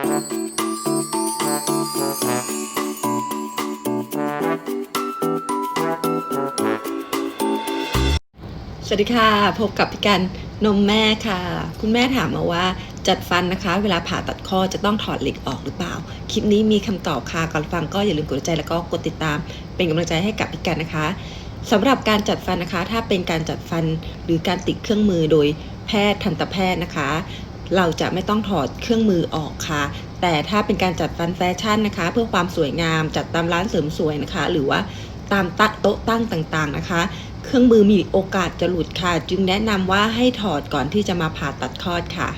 สวัสดีค่ะ พบกับพี่กันนมแม่ค่ะ คุณแม่ถามมาว่าจัดฟันนะคะ เวลาผ่าตัดข้อจะต้องถอดเหล็กออกหรือเปล่า คลิปนี้มีคำตอบค่ะ ก่อนฟังก็อย่าลืมกดใจแล้วก็กดติดตาม เป็นกำลังใจให้กับพี่กันนะคะสำหรับการจัดฟันนะคะ ถ้าเป็นการจัดฟันหรือการติดเครื่องมือโดยแพทย์ทันตแพทย์นะคะ เราจะไม่ต้องถอดเครื่องมือออกค่ะ แต่ถ้าเป็นการจัดฟันแฟชั่นนะคะ เพื่อความสวยงามจัดตามร้านเสริมสวยนะคะ หรือว่าตามตโต๊ะตั้งต่างๆนะคะ เครื่องมือมีโอกาสจะหลุดค่ะ จึงแนะนำว่าให้ถอดก่อนที่จะมาผ่าตัดคลอดค่ะ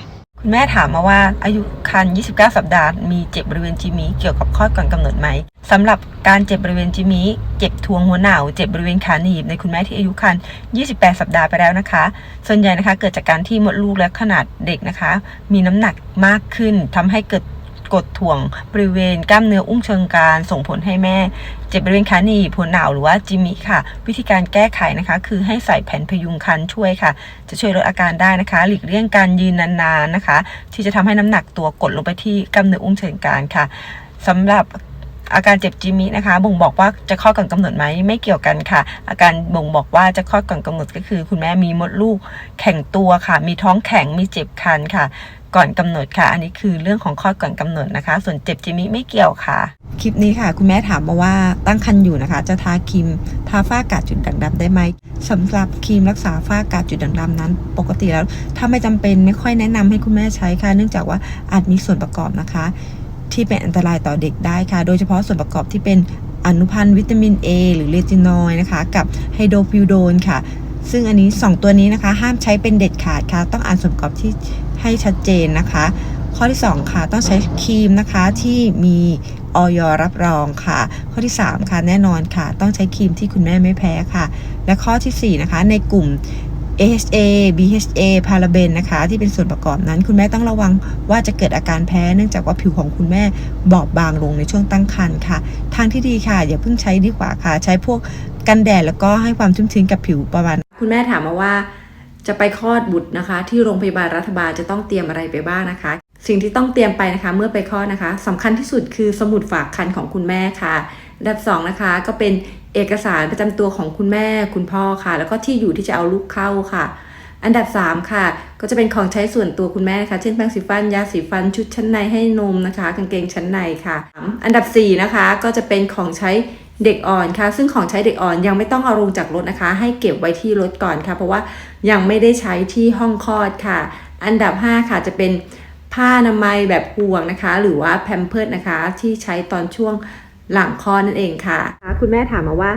แม่ถามมาว่าอายุคัน 29 สัปดาห์ มีเจ็บบริเวณจิมีเกี่ยวกับคลอดก่อนกำหนดไหมสำหรับการเจ็บบริเวณจิมีเจ็บทวงหัวหนาว เจ็บบริเวณขาหนีบในคุณแม่ที่อายุคัน 28 สัปดาห์ไปแล้วนะคะ ส่วนใหญ่นะคะเกิดจากการที่มดลูกและขนาดเด็กนะคะ มีน้ำหนักมากขึ้นทำให้เกิด กดถ่วงบริเวณกล้ามเนื้ออุ้งเชิงกรานส่งผลให้แม่ เจ็บบริเวณขาหนีบหัวหนาวหรือว่าจิมิค่ะ วิธีการแก้ไขนะคะ คือให้ใส่แผ่นพยุงคันช่วยค่ะ จะช่วยลดอาการได้นะคะ หลีกเลี่ยงการยืนนานๆนะคะ ที่จะทำให้น้ำหนักตัวกดลงไปที่กล้ามเนื้ออุ้งเชิงกรานค่ะสำหรับอาการเจ็บจิมินะคะ บ่งบอกว่าจะคลอดก่อนกำหนดไหมไม่เกี่ยวกันค่ะ อาการบ่งบอกว่าจะคลอดก่อนกำหนดก็คือ คุณแม่มีมดลูกแข็งตัวค่ะ มีท้องแข็งมีเจ็บคันค่ะ ก่อนกำหนดค่ะ อันนี้คือเรื่องของคลอดก่อนกำหนดนะคะ ส่วนเจ็บจิมิไม่เกี่ยวค่ะ คลิปนี้ค่ะ คุณแม่ถามมาว่าตั้งครรภ์อยู่นะคะ จะทาครีมทาฝ้ากาดจุดด่างดำได้ไหมสำหรับครีมรักษาฝ้ากาดจุดด่างดำนั้น ปกติแล้วถ้าไม่จำเป็นไม่ค่อยแนะนำให้คุณแม่ใช้ค่ะ เนื่องจากว่าอาจมีส่วนประกอบนะคะ ที่เป็นอันตรายต่อเด็กได้ค่ะ โดยเฉพาะส่วนประกอบที่เป็นอนุพันธ์วิตามิน A หรือเลจินอยด์นะคะ กับไฮโดรฟิวโดนค่ะ ซึ่งอันนี้ 2 ตัวนี้นะคะ ห้ามใช้เป็นเด็ดขาดค่ะ ต้องอ่านส่วนประกอบที่ให้ชัดเจนนะคะ ข้อที่ 2 ค่ะ ต้องใช้ครีมนะคะที่มีออยรับรองค่ะ ข้อที่ 3 ค่ะ แน่นอนค่ะ ต้องใช้ครีมที่คุณแม่ไม่แพ้ค่ะ และข้อทีสี่ 4 นะคะ ในกลุ่ม AHA BHA พาราเบนนะคะ ที่เป็นส่วนประกอบนั้น คุณแม่ต้องระวังว่าจะเกิดอาการแพ้ เนื่องจากว่าผิวของคุณแม่บอบบางลงในช่วงตั้งครรภ์ค่ะ ทางที่ดีค่ะ อย่าเพิ่งใช้ดีกว่าค่ะ ใช้พวกกันแดดแล้วก็ให้ความชุ่มชื้นกับผิวประมาณ คุณแม่ถามมาว่าจะไปคลอดบุตรนะคะ ที่โรงพยาบาลรัฐบาลจะต้องเตรียมอะไรไปบ้างนะคะ สิ่งที่ต้องเตรียมไปนะคะ เมื่อไปคลอดนะคะสำคัญที่สุดคือสมุดฝากคันของคุณแม่ค่ะอันดับสองนะคะ ก็เป็นเอกสารประจำตัวของคุณแม่ คุณพ่อค่ะ แล้วก็ที่อยู่ที่จะเอาลูกเข้าค่ะ อันดับ 3 ค่ะ ก็จะเป็นของใช้ส่วนตัวคุณแม่นะคะ เช่นแปรงสีฟันยาสีฟันชุดชั้นในให้นมนะคะ กางเกงชั้นในค่ะ อันดับ 4 นะคะ ก็จะเป็นของใช้ เด็กอ่อนค่ะ ซึ่งของใช้เด็กอ่อนยังไม่ต้องเอาลงจากรถนะคะ ให้เก็บไว้ที่รถก่อนค่ะ เพราะว่ายังไม่ได้ใช้ที่ห้องคลอดค่ะ อันดับ 5 ค่ะจะเป็นผ้าอนามัยแบบห่วงนะคะ หรือว่าแพมเพิร์ดนะคะที่ใช้ตอนช่วงหลังคลอดนั่นเองค่ะ คุณแม่ถามมาว่า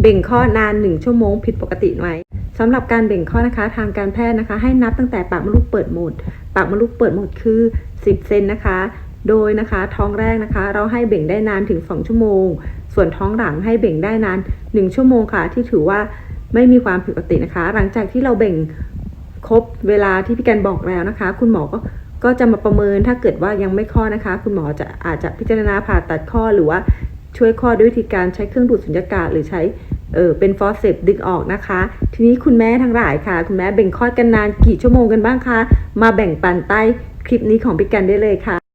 เบ่งคลอดนาน1ชั่วโมงผิดปกติไหมสำหรับการเบ่งคลอดนะคะ ทางการแพทย์นะคะ ให้นับตั้งแต่ปากมดลูกเปิดหมด ปากมดลูกเปิดหมดคือ 10 เซนนะคะ โดยนะคะท้องแรกนะคะ เราให้เบ่งได้นานถึง 2 ชั่วโมง ส่วนท้องหลังให้เบ่งได้นาน 1 ชั่วโมงค่ะ ที่ถือว่าไม่มีความผิดปกตินะคะ หลังจากที่เราเบ่งครบเวลาที่พี่กันบอกแล้วนะคะ คุณหมอก็ก็จะมาประเมินถ้าเกิดว่ายังไม่คลอดนะคะ คุณหมอจะอาจจะพิจารณาผ่าตัดข้อดหรือว่าช่วยคลอดด้วยวิธีการใช้เครื่องดูดสุญญากาศหรือใช้เออเป็นฟอสเซปดึงออกนะคะ ทีนี้คุณแม่ทั้งหลายค่ะ คุณแม่เบ่งคลอดกันนานกี่ชั่วโมงกันบ้างคะ มาแบ่งปันใต้คลิปนี้ของพี่กันได้เลยค่ะ